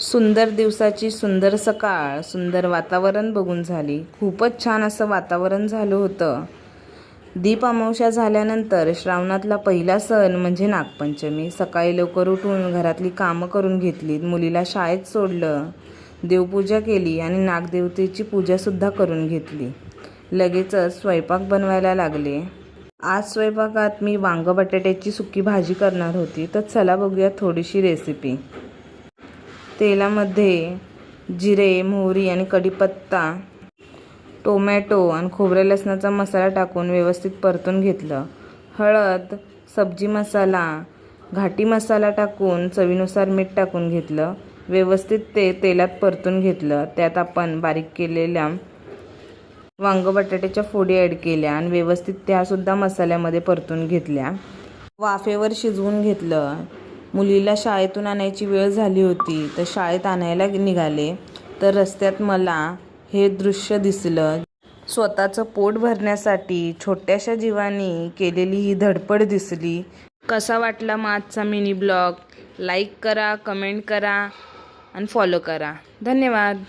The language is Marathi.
सुंदर दिवसाची सुंदर सकाळ सुंदर वातावरण बघून झाली. खूपच छान असं वातावरण झालं होतं. दीप अमावस्या झाल्यानंतर श्रावणातला पहिला सण म्हणजे नागपंचमी. सकाळी लवकर उठून घरातली कामं करून घेतलीत. मुलीला शाळेत सोडलं देवपूजा केली आणि नागदेवतेची पूजासुद्धा करून घेतली. लगेचच स्वयंपाक बनवायला लागले. आज स्वयंपाकात मी वांग बटाट्याची सुकी भाजी करणार होती. तर चला बघूया थोडीशी रेसिपी तेलामध्ये जिरे मोहरी आणि कढीपत्ता टोमॅटो आणि खोबऱ्या लसणाचा मसाला टाकून व्यवस्थित परतून घेतलं. हळद सब्जी मसाला घाटी मसाला टाकून चवीनुसार मीठ टाकून घेतलं. व्यवस्थित ते तेलात परतून घेतलं. त्यात आपण बारीक केलेल्या वांग बटाट्याच्या फोडी ॲड केल्या आणि व्यवस्थित त्यासुद्धा मसाल्यामध्ये परतून घेतल्या. वाफेवर शिजवून घेतलं. मुलीला शाळेतून आणायची वेळ झाली होती. तर शाळेत आणायला निघाले. तर रस्त्यात मला हे दृश्य दिसलं. स्वतःचं पोट भरण्यासाठी छोट्याशा जीवानी केलेली ही धडपड दिसली. कसा वाटला मग आजचा मिनी ब्लॉग? लाईक करा कमेंट करा आणि फॉलो करा. धन्यवाद.